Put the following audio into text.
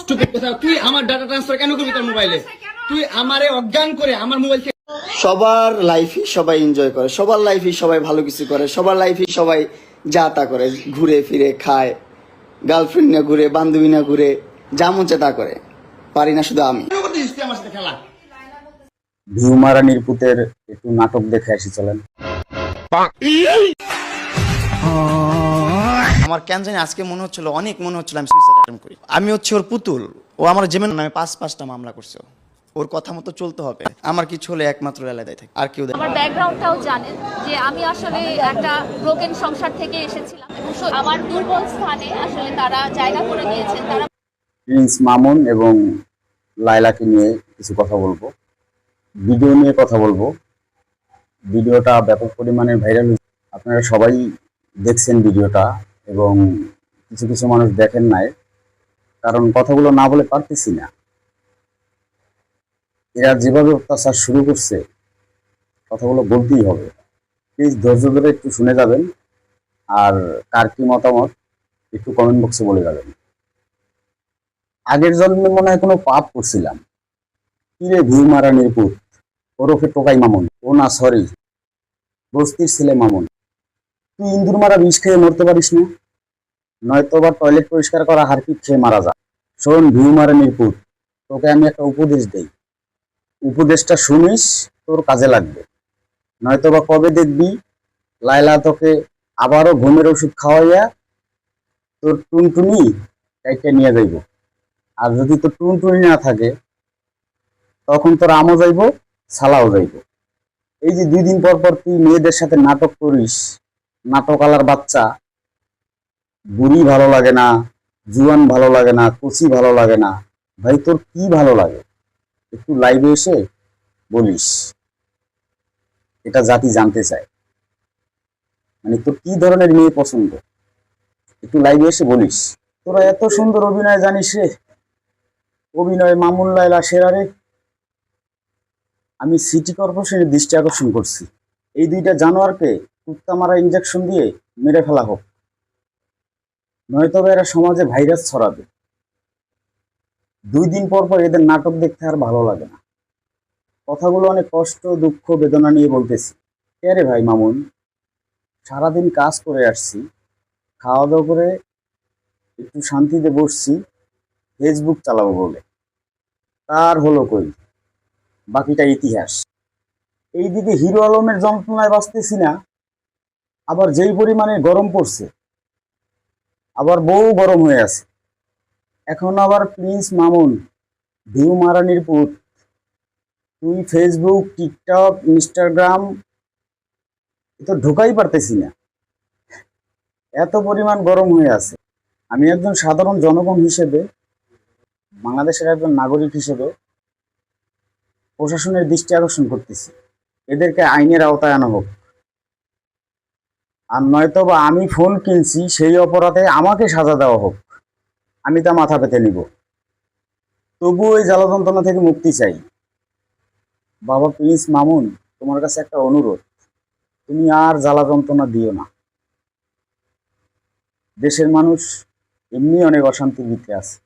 Stupid কথা। তুই আমার ডাটা ট্রান্সফার কেন করবি তোর মোবাইলে তুই আমারে অজ্ঞান করে আমার মোবাইল থেকে সবার লাইফই সবাই এনজয় করে। সবার লাইফই সবাই ভালো কিছু করে। সবার লাইফই সবাই যা তা করে। ঘুরে ফিরে খায়। গার্লফ্রেন্ড না ঘুরে বান্ধবী না ঘুরে যা মন তা করে। পারি না শুধু আমি। কেন করতেছিস তুই আমার সাথে খেলা? ভিউমারা নির্পুতের একটু নাটক দেখে আসি চলেন। আমার কেন জানি আজকে মনে হচ্ছিল অনেক মনে হচ্ছিল আমি সুইসাইড অ্যাটেম্প করি। আমি হচ্ছে ওর পুতুল। ও আমার জেমেন নামে পাঁচ পাঁচটা মামলা করছে। ওর কথা মতো চলতে হবে। আমার কিছু হলে একমাত্র এলাদায় থাকে আর কেউ আমার ব্যাকগ্রাউন্ডটাও জানেন যে আমি আসলে একটা ব্রোকেন সংসার থেকে এসেছিলাম এবং আমার দুর্বল স্থানে আসলে তারা জায়গা করে দিয়েছেন তারা প্রিন্স মামুন এবং লাইলাকে নিয়ে কিছু কথা বলব। ভিডিও নিয়ে কথা বলব। ভিডিওটা ব্যাপক পরিমাণে ভাইরাল আপনারা সবাই দেখছেন ভিডিওটা। এবং কিছু কিছু মানুষ দেখেন নাই, কারণ কথাগুলো না বলে পারতেছি না। এরা যেভাবে অত্যাচার শুরু করছে, কথাগুলো বলতেই হবে। প্লিজ ধৈর্য ধরে একটু শুনে যাবেন, আর কার কি মতামত, একটু কমেন্ট বক্সে বলে যাবেন। আগের জন্মে মনে হয় কোনো পাপ করছিলাম। কিরে ভিউ মারা নির্পুত ওরফে টোকাই মামুন, ও না সরি, বস্তির ছেলে মামুন। তুই ইন্দুর মারা বিষ খেয়ে মরতে পারিস না? নয়তো বা টয়লেট পরিষ্কার করা হারপিক খেয়ে মারা যা শোন, ভিউ মারা নির্পুত তোকে আমি একটা উপদেশ দেই। উপদেশটা শুনিস, তোর কাজে লাগবে। নয়তো বা কবে দেখবি লাইলা তোকে আবারও ঘুমের ওষুধ খাওয়াইয়া তোর টুনটুনি কাইটা নিয়ে যাইব। আর যদি তোর টুনটুনি না থাকে, তখন তোর আমও যাইব, সালাও যাইব। এই যে দুই দিন পর পর তুই মেয়েদের সাথে নাটক করিস, নাটক আলার বাচ্চা বুড়ি ভালো লাগে না, জুয়ান ভালো লাগে না, কুচি ভালো লাগে না। ভাই, তোর কি ভালো লাগে? একটু লাইভে এসে বলিস। এটা জাতি জানতে চায়। মানে তোর কি ধরনের মেয়ে পছন্দ? একটু লাইভে এসে বলিস। তোরা এত সুন্দর অভিনয় জানিস রে। অভিনয় মামুন লাইলা সেরারে আমি সিটি কর্পোরেশনের দৃষ্টি আকর্ষণ করছি। এই দুইটা জানোয়ারকে কুত্তা মারা ইঞ্জেকশন দিয়ে মেরে ফেলা হোক। নয়তো এরা সমাজে ভাইরাস ছড়াবে। দুই দিন পর পর এদের নাটক দেখতে আর ভালো লাগে না। কথাগুলো অনেক কষ্ট, দুঃখ, বেদনা নিয়ে বলতেছি। কে ভাই মামুন? সারাদিন কাজ করে আসছি খাওয়া দাওয়া করে একটু শান্তিতে বসছি, ফেসবুক চালাবো বলে। তার হলো কই? বাকিটা ইতিহাস। এইদিকে হিরো আলমের যন্ত্রণায় বাঁচতেছি না, আবার যেই পরিমাণে গরম পড়ছে আবার বউ গরম হয়ে আছে। এখন আবার প্রিন্স মামুন, ভিউ মারানির পুত। তুই ফেসবুক টিকটক ইনস্টাগ্রাম তো ঢোকাই পারতেছি না। এত পরিমাণ গরম হয়ে আছে। আমি একজন সাধারণ জনগণ হিসেবে, বাংলাদেশের একজন নাগরিক হিসেবে প্রশাসনের দৃষ্টি আকর্ষণ করতেছি। এদেরকে আইনের আওতায় আনা হোক। আর নয়তো বা আমি ফোন কিনছি, সেই অপরাধে আমাকে সাজা দেওয়া হোক, আমি তা মাথা পেতে নিব। তবু ওই জ্বালা যন্ত্রণা থেকে মুক্তি চাই। বাবা প্লিজ মামুন, তোমার কাছে একটা অনুরোধ। তুমি আর জ্বালা যন্ত্রণা দিও না। দেশের মানুষ এমনি অনেক অশান্তির ভিতরে আছে।